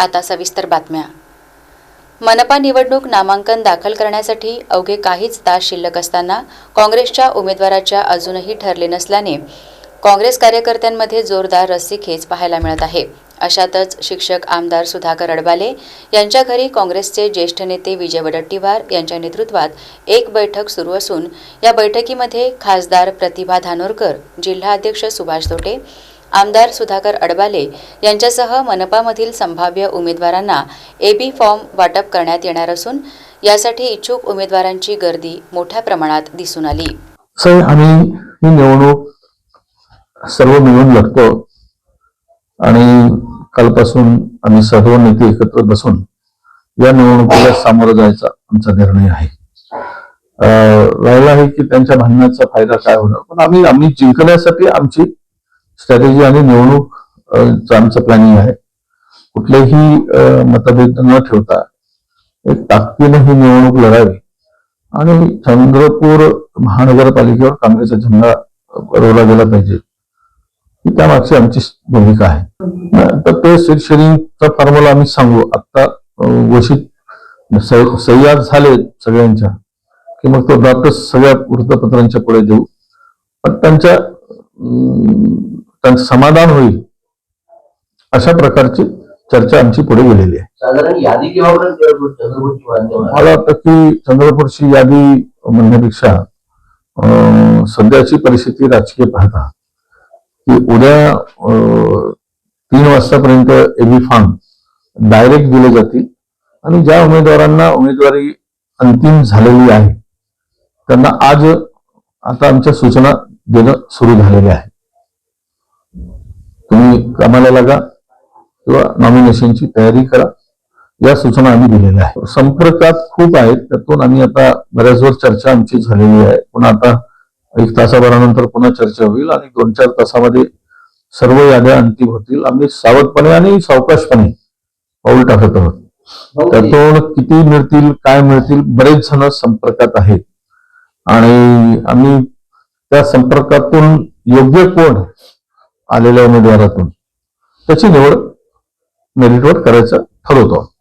आता सविस्तर बातम्या. मनपा निवडणूक नामांकन दाखल करण्यासाठी अवघे काहीच तास शिल्लक असताना काँग्रेसच्या उमेदवाराच्या अजूनही ठरले नसल्याने काँग्रेस कार्यकर्त्यांमध्ये जोरदार रस्सीखेच पाहायला मिळत आहे. अशातच शिक्षक आमदार सुधाकर अडबाले यांच्या घरी काँग्रेसचे ज्येष्ठ नेते विजय वडट्टीवार यांच्या नेतृत्वात एक बैठक सुरू असून या बैठकीमध्ये खासदार प्रतिभा धानोरकर जिल्हा अध्यक्ष सुभाष तोटे आमदार सुधाकर अडबाले यांच्यासह मनपामधील संभाव्य उमेदवारांना एबी फॉर्म वाटप करण्यात येणार असून यासाठी इच्छुक उमेदवारांची गर्दी मोठ्या प्रमाणात दिसून आली. सर आम्ही ही निवडणूक सर्व मिळून लढतो आणि कालपासून आम्ही सर्व नेते एकत्र बसून या निवडणुकीला सामोरं जायचा आमचा निर्णय आहे. राहिला आहे की त्यांच्या भांडणाचा फायदा काय होणार? पण आम्ही आम्ही जिंकण्यासाठी आमची स्ट्रॅटेजी आणि निवडणूक आमचं प्लॅनिंग आहे. कुठलेही मतभेद न ठेवता एक ताकदीने ही निवडणूक लढावी. आणि चंद्रपूर महानगरपालिकेवर काँग्रेसचा झेंडा रोवला गेला पाहिजे. ही त्यामागची आमची भूमिका आहे. तर ते सीट शेअरिंगचा फॉर्म्युला आम्ही सांगू. आता घोषित सह्याद झाले सगळ्यांच्या की मग तो ड्राफ्ट सगळ्या वृत्तपत्रांच्या पुढे देऊ. पण त्यांच्या त्यांचं समाधान होईल. अशा प्रकारची चर्चा आमची पुढे गेलेली आहे. साधारण यादी मला वाटतं की चंद्रपूरची यादी म्हणण्यापेक्षा सध्याची परिस्थिती राजकीय पाहता की उद्या तीन वाजतापर्यंत एबी फॉर्म डायरेक्ट दिले जातील आणि ज्या उमेदवारांना उमेदवारी अंतिम झालेली आहे त्यांना आज आता आमच्या सूचना देणं सुरू झालेल्या आहे. तुम्ही कामाला लागा किंवा नॉमिनेशनची तयारी करा. या सूचना आम्ही दिलेल्या आहेत. संपर्कात खूप आहेत. त्यातून आम्ही आता बऱ्याचवर चर्चा आमची झालेली आहे. पुन्हा आता एक तासाभरानंतर पुन्हा चर्चा होईल आणि दोन चार तासामध्ये सर्व याद्या अंतिम होतील. आम्ही सावधपणे आणि सावकाशपणे पाऊल टाकत आहोत. त्यातून किती मिळतील काय मिळतील बरेच जण संपर्कात आहेत. आणि आम्ही त्या संपर्कातून योग्य कोण आलेल्या उमेदवारातून. त्याची निवड मेरिटवर करायचं ठरवतो.